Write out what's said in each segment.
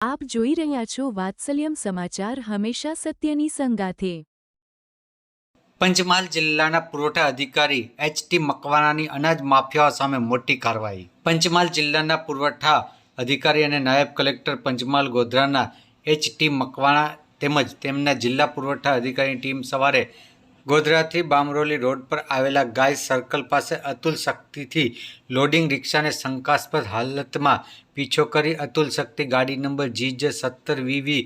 આપ જોઈ રહ્યા છો વાત્સલ્યમ સમાચાર હંમેશા સત્યની સંગાથે. પંચમહાલ જિલ્લાના પુરવઠા અધિકારી એચ ટી મકવાણાની અનાજ માફિયાઓ સામે મોટી કાર્યવાહી. પંચમહાલ જિલ્લાના પુરવઠા અધિકારી અને નાયબ કલેક્ટર પંચમહાલ ગોધરાના એચ ટી મકવાણા તેમજ તેમના જિલ્લા પુરવઠા અધિકારીની ટીમ સવારે ગોધરાથી બામરોલી રોડ પર આવેલા ગાય સર્કલ પાસે અતુલ શક્તિથી લોડિંગ રિક્ષાને શંકાસ્પદ હાલતમાં પીછો કરી અતુલ શક્તિ ગાડી નંબર જીજ સત્તર V V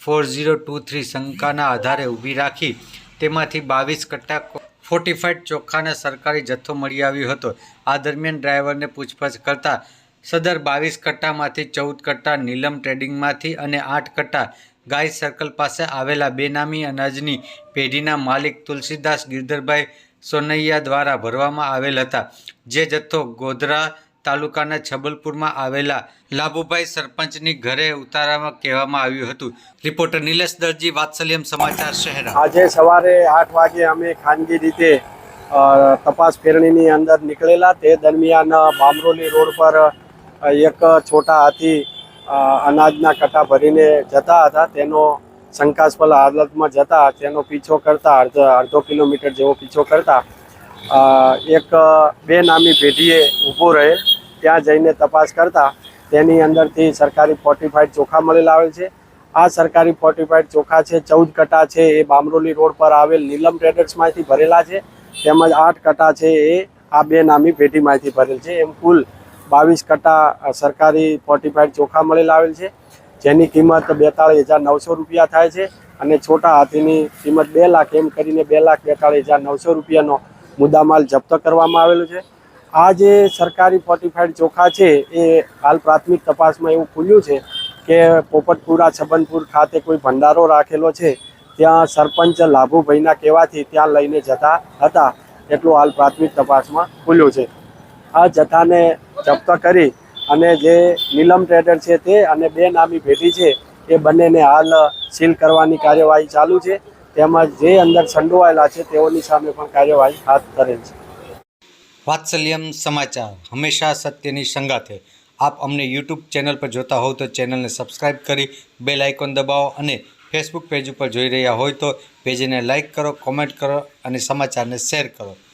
four zero two three શંકાના આધારે ઊભી રાખી તેમાંથી બાવીસ કટ્ટા ફોર્ટિફાઈડ ચોખ્ખાને સરકારી જથ્થો મળી આવ્યો હતો. આ દરમિયાન ડ્રાઈવરને પૂછપરછ કરતા સદર બાવીસ કટ્ટામાંથી ચૌદ કટ્ટા, નીલમ ટ્રેડિંગમાંથી અને આઠ કટ્ટા ગાય સર્કલ પાસે આવેલા બેનામી અનાજની પેઢીના માલિક તુલસીદાસ ગિરધરભાઈ સોનૈયા દ્વારા ભરવામાં આવેલ હતા. જે જથ્થો ગોધરા તાલુકાના છબલપુરમાં આવેલા લાભુભાઈ સરપંચની ઘરે ઉતારવામાં કહેવામાં આવ્યું હતું. રિપોર્ટર નિલેશ દરજી, વાત્સલ્યમ સમાચાર, શહેર. આજે સવારે આઠ વાગે અમે ખાનગી રીતે તપાસ ફેરણીની અંદર નીકળેલા. તે દરમિયાન બામરોલી રોડ પર એક છોટા હાથી અનાજના કટા ભરીને જતા હતા. તેનો શંકાસ્પદ હાલતમાં જતા, તેનો પીછો કરતા અડધો અડધો કિલોમીટર જેવો પીછો કરતા એક, બે નામી પેઢીએ ઊભો રહે, ત્યાં જઈને તપાસ કરતા, તેની અંદરથી સરકારી ફોર્ટિફાઈડ ચોખા મળેલા આવે છે. આ સરકારી ફોર્ટિફાઈડ ચોખા છે, ચૌદ કટા છે, એ બામરોલી રોડ પર આવેલ નીલમ ટ્રેડર્સમાંથી ભરેલા છે. તેમજ આઠ કટા છે, એ આ બે નામી પેઢીમાંથી ભરેલ છે. એમ કુલ બાવીસ કટા સરકારી ફોર્ટિફાઈડ ચોખા મળેલા આવેલ છે. જેની કિંમત બેતાળીસ હજાર નવસો રૂપિયા થાય છે અને છોટા હાથીની કિંમત બે લાખ એમ કરીને બે લાખ બેતાળીસ હજાર નવસો રૂપિયાનો મુદ્દામાલ જપ્ત કરવામાં આવેલો છે. આ જે સરકારી ફોર્ટિફાઈડ ચોખા છે એ હાલ પ્રાથમિક તપાસમાં એવું ખુલ્યું છે કે પોપટપુરા, છબનપુર ખાતે કોઈ ભંડારો રાખેલો છે. ત્યાં સરપંચ લાભુભાઈના કહેવાથી ત્યાં લઈને જતા હતા. એટલું હાલ પ્રાથમિક તપાસમાં ખુલ્યું છે. આ જથ્થાને જપ્ત કરી અને જે નીલમ ટ્રેડર છે તે અને બે નામી ભેટી છે, એ બંનેને હાલ સીલ કરવાની કાર્યવાહી ચાલુ છે. તેમજ જે અંદર સંડોવાયેલા છે, તેઓની સામે પણ કાર્યવાહી હાથ ધરેલ છે. વાત્સલ્યમ સમાચાર હંમેશા સત્યની સંગાથે. આપ અમને યુટ્યુબ ચેનલ પર જોતા હોવ તો ચેનલને સબસ્ક્રાઇબ કરી, બેલ આઇકોન દબાવો અને ફેસબુક પેજ ઉપર જોઈ રહ્યા હોય તો પેજને લાઇક કરો, કોમેન્ટ કરો અને સમાચારને શેર કરો.